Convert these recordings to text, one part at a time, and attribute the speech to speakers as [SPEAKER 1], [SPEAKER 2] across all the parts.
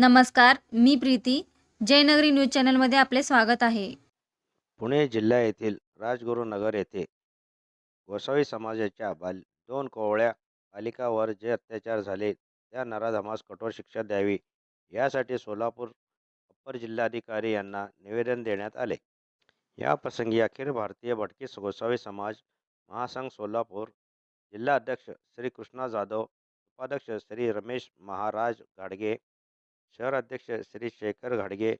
[SPEAKER 1] नमस्कार मी प्रीती. जयनगरी न्यूज चॅनलमध्ये आपले स्वागत आहे.
[SPEAKER 2] पुणे जिल्हा येथील राजगुरुनगर येथे गोसावी समाजाच्या बाल दोन कोवळ्या बालिकावर जे अत्याचार झाले त्या नराधमास कठोर शिक्षा द्यावी यासाठी सोलापूर अप्पर जिल्हाधिकारी यांना निवेदन देण्यात आले. या प्रसंगी अखिल भारतीय भटकीस गोसावी समाज महासंघ सोलापूर जिल्हा अध्यक्ष श्री कृष्णा जाधव उपाध्यक्ष श्री रमेश महाराज गाडगे शहर अध्यक्ष श्री शेखर घाडगे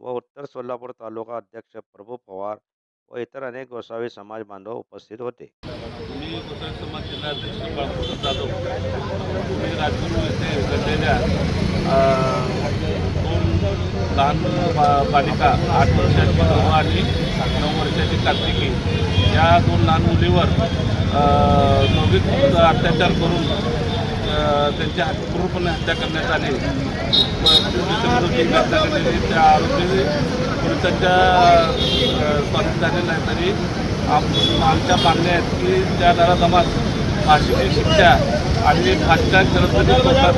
[SPEAKER 2] व उत्तर सोलापूर तालुका अध्यक्ष प्रभू पवार व इतर अनेक गोसावी समाज बांधव उपस्थित होते.
[SPEAKER 3] मी गोसावी समाज जिल्हाध्यक्ष बाळकृष्ण जाधव. मी राजगुरू येथे घडलेल्या दोन लहान बालिका आठ वर्षाची नऊ आणि नऊ वर्षाची कार्तिकी या दोन लहान मुलीवर अ, अत्याचार करून त्यांची हत्या- हत्या करण्यात आली. त्या आरोपी पोलिसांच्या स्वाधीन झाले नाही तरी आम- आमच्या मागण्या आहेत की त्या नराधमास फाशीची शिक्षा आणि फाशीच्या तरतुदी स्वतः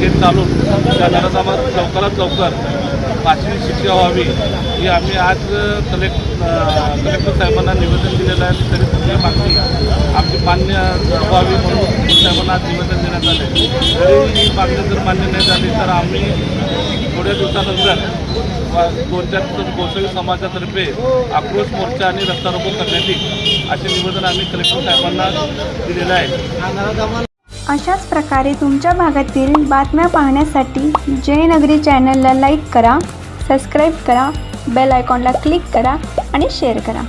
[SPEAKER 3] हे चालून त्या नराधमास लवकरात लवकर फाशीची शिक्षा व्हावी ही आम्ही आज कलेक्ट कलेक्टर साहेबांना निवेदन दिलेलं आहे. तरी सगळी मागणी मान्य व्हावी म्हणून कलेक्टर साहेबांना आज निवेदन देण्यात आले. तरी ही मागणी जर मान्य नाही झाली तर आम्ही थोड्या दिवसानंतर व गोसावी समाजातर्फे आक्रोश मोर्चा आणि रस्ता करण्यात येईल असे निवेदन आम्ही कलेक्टर साहेबांना दिलेलं आहे.
[SPEAKER 4] अशाच प्रकारे तुमच्या भागातील बातम्या पाहण्यासाठी जयनगरी चॅनलला लाईक करा सबस्क्राईब करा बेल आयकॉनला क्लिक करा आणि शेअर करा.